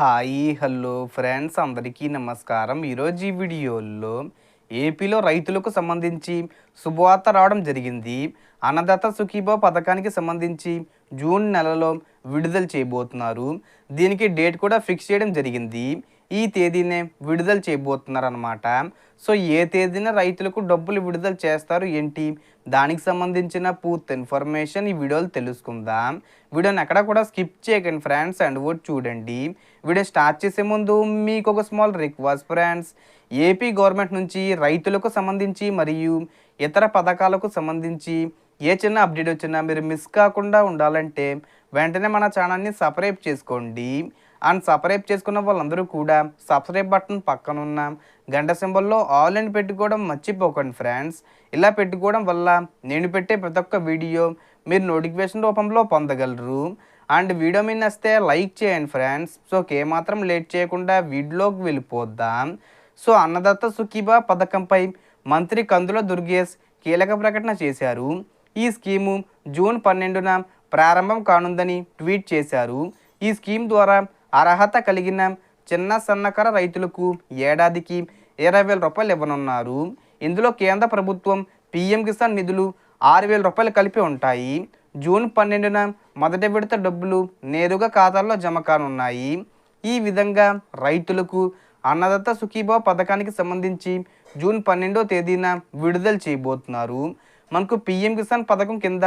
Hi hello friends అందరికీ నమస్కారం. ఈరోజు ఈ వీడియోలో ఏపీలో రైతులకు సంబంధించి శుభవార్త రావడం జరిగింది. అన్నదాత సుఖీభో పథకానికి సంబంధించి జూన్ నెలలో విడుదల చేయబోతున్నారు. దీనికి డేట్ కూడా ఫిక్స్ చేయడం జరిగింది. ఈ తేదీనే విడుదల చేయబోతున్నారు అనమాట సో ఏ తేదీన రైతులకు డబ్బులు విడుదల చేస్తారు ఏంటి? దానికి సంబంధించిన పూర్తి ఇన్ఫర్మేషన్ ఈ వీడియోలో తెలుసుకుందాం. వీడియోని ఎక్కడ కూడా స్కిప్ చేయకండి ఫ్రెండ్స్ అండ్ కూడా చూడండి. వీడియో స్టార్ట్ చేసే ముందు మీకు ఒక small request friends AP government నుంచి రైతులకు సంబంధించి మరియు ఇతర పథకాలకు సంబంధించి ఏ చిన్న అప్డేట్ వచ్చినా మీరు మిస్ కాకుండా ఉండాలంటే వెంటనే మన ఛానల్ని సబ్స్క్రైబ్ చేసుకోండి. అండ్ సబ్స్క్రైబ్ చేసుకున్న వాళ్ళందరూ కూడా సబ్స్క్రైబ్ బటన్ పక్కన ఉన్న గంట సింబల్లో ఆల్ అని పెట్టుకోవడం మర్చిపోకండి ఫ్రెండ్స్. ఇలా పెట్టుకోవడం వల్ల నేను పెట్టే ప్రతి ఒక్క వీడియో మీరు నోటిఫికేషన్ రూపంలో పొందగలరు. అండ్ వీడియో మీద వస్తే లైక్ చేయండి ఫ్రెండ్స్. సో ఏమాత్రం లేట్ చేయకుండా వీడియోకి వెళ్ళిపోద్దాం సో అన్నదత్త సుఖీబా పథకంపై మంత్రి కందుల దుర్గేష్ కీలక ప్రకటన చేశారు. ఈ స్కీము జూన్ పన్నెండున ప్రారంభం కానుందని ట్వీట్ చేశారు. ఈ స్కీమ్ ద్వారా అర్హత కలిగిన చిన్న సన్నకార రైతులకు ఏడాదికి ఇరవై వేల రూపాయలు ఇవ్వనున్నారు. ఇందులో కేంద్ర ప్రభుత్వం పీఎం కిసాన్ నిధులు ఆరు వేల రూపాయలు కలిపి ఉంటాయి. జూన్ పన్నెండున మొదటి విడత డబ్బులు నేరుగా ఖాతాల్లో జమ కానున్నాయి. ఈ విధంగా రైతులకు అన్నదత్త సుఖీభావ పథకానికి సంబంధించి జూన్ పన్నెండో తేదీన విడుదల చేయబోతున్నారు. మనకు పిఎం కిసాన్ పథకం కింద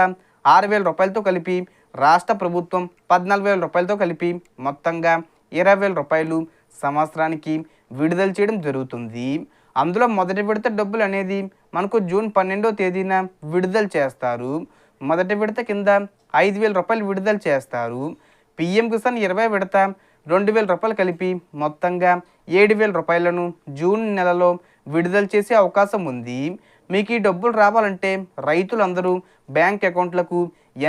ఆరు వేల రూపాయలతో కలిపి రాష్ట్ర ప్రభుత్వం పద్నాలుగు వేల రూపాయలతో కలిపి మొత్తంగా ఇరవై వేల రూపాయలు సంవత్సరానికి విడుదల చేయడం జరుగుతుంది. అందులో మొదటి విడత డబ్బులు అనేది మనకు జూన్ పన్నెండో తేదీన విడుదల చేస్తారు. మొదటి విడత కింద ఐదు వేల రూపాయలు విడుదల చేస్తారు. పిఎం కిసాన్ ఇరవై విడత రెండు వేల రూపాయలు కలిపి మొత్తంగా ఏడు వేల రూపాయలను జూన్ నెలలో విడుదల చేసే అవకాశం ఉంది. మీకు ఈ డబ్బులు రావాలంటే రైతులందరూ బ్యాంక్ అకౌంట్లకు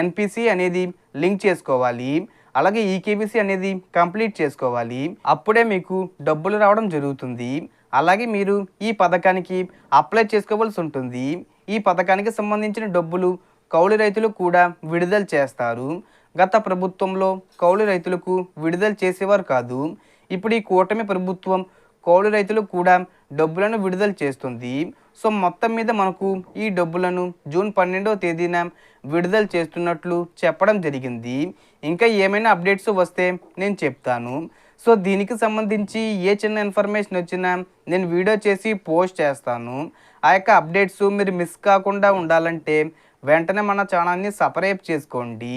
ఎన్పిసి అనేది లింక్ చేసుకోవాలి. అలాగే ఈకేబీసీ అనేది కంప్లీట్ చేసుకోవాలి. అప్పుడే మీకు డబ్బులు రావడం జరుగుతుంది. అలాగే మీరు ఈ పథకానికి అప్లై చేసుకోవాల్సి ఉంటుంది. ఈ పథకానికి సంబంధించిన డబ్బులు కౌలు రైతులు కూడా విడుదల చేస్తారు. గత ప్రభుత్వంలో కౌలు రైతులకు విడుదల చేసేవారు కాదు. ఇప్పుడు ఈ కూటమి ప్రభుత్వం కౌలు రైతులు కూడా డబ్బులను విడుదల చేస్తుంది. సో మొత్తం మీద మనకు ఈ డబ్బులను జూన్ పన్నెండవ తేదీన విడుదల చేస్తున్నట్లు చెప్పడం జరిగింది. ఇంకా ఏమైనా అప్డేట్స్ వస్తే నేను చెప్తాను. సో దీనికి సంబంధించి ఏ చిన్న ఇన్ఫర్మేషన్ వచ్చినా నేను వీడియో చేసి పోస్ట్ చేస్తాను. ఆ యొక్క అప్డేట్స్ మీరు మిస్ కాకుండా ఉండాలంటే వెంటనే మన ఛానల్ని సపరేట్ చేసుకోండి.